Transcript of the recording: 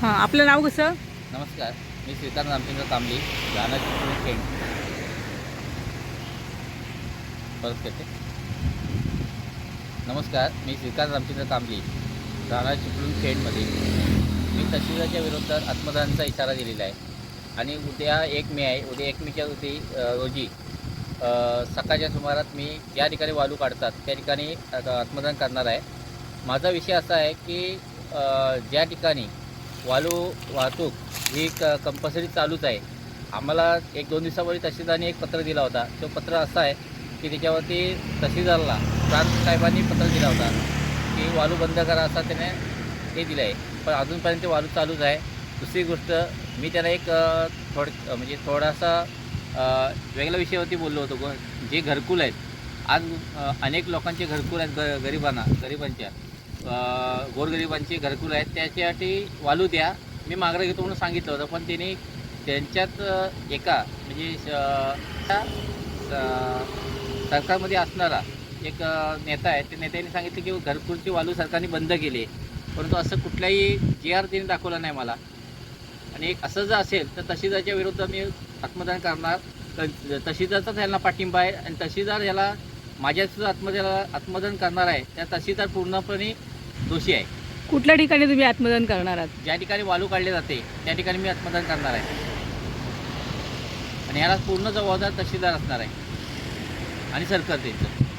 हां आपलं नाव कसं? नमस्कार मी श्रीकांत रामचंद्र कांबली राणा चिपळूण खेड परत करते. नमस्कार मी श्रीकांत रामचंद्र कांबली राणा चिपळूण खेडमध्ये मी तहसीलदारच्या विरोधात आत्मदानाचा इशारा दिलेला आहे. आणि उद्या एक मे आहे. उद्या एक मेच्या रोजी रोजी सकाळच्या सुमारात मी ज्या ठिकाणी वालू काढतात त्या ठिकाणी आत्मदान करणार आहे. माझा विषय असा आहे की ज्या ठिकाणी वालू वाहतूक ही क कंपल्सरी चालूच आहे. आम्हाला एक दोन दिवसापूर्वी तहसीलदारांनी एक पत्र दिला होता. तो पत्र असा आहे की त्याच्यावरती तहसीलदारला प्रांत साहेबांनी पत्र दिला होता की वालू बंद करा असा त्याने हे दिलं आहे. पण अजूनपर्यंत वालू चालूच आहे. दुसरी गोष्ट मी त्याला एक थोड म्हणजे थोडासा वेगळ्या विषयावरती बोललो होतो. जे घरकुल आहेत. आज अनेक लोकांचे घरकुल आहेत ग गरिबांना गरिबांच्या. गोरगरिबांची घरकुल आहेत. त्याच्यासाठी वालू द्या. मी मागणं घेतो म्हणून सांगितलं होतं पण त्यांनी त्यांच्यात एका म्हणजे त्या, सरकारमध्ये असणारा एक नेता आहे. त्या नेत्याने सांगितलं की घरकुलची वालू सरकारने बंद केली आहे. परंतु असं कुठलाही जी आर त्यांनी दाखवला नाही मला. आणि एक असं जर असेल तर तहसीलदारच्या विरुद्ध मी आत्मदान करणार. तर तहसीलदारचाच ह्याला पाठिंबा आहे. आणि तहसीलदार ह्याला माझ्याच आत्मदाला आत्मदान करणार आहे. त्या तहसीलदार पूर्णपणे दोषी आहे. कुठल्या ठिकाणी तुम्ही आत्मदान करणार आहात? ज्या ठिकाणी वालू काढले जाते त्या ठिकाणी मी आत्मदान करणार आहे. आणि ह्याला पूर्ण जबाबदार तहसीलदार असणार आहे. आणि सरकार त्यांचं.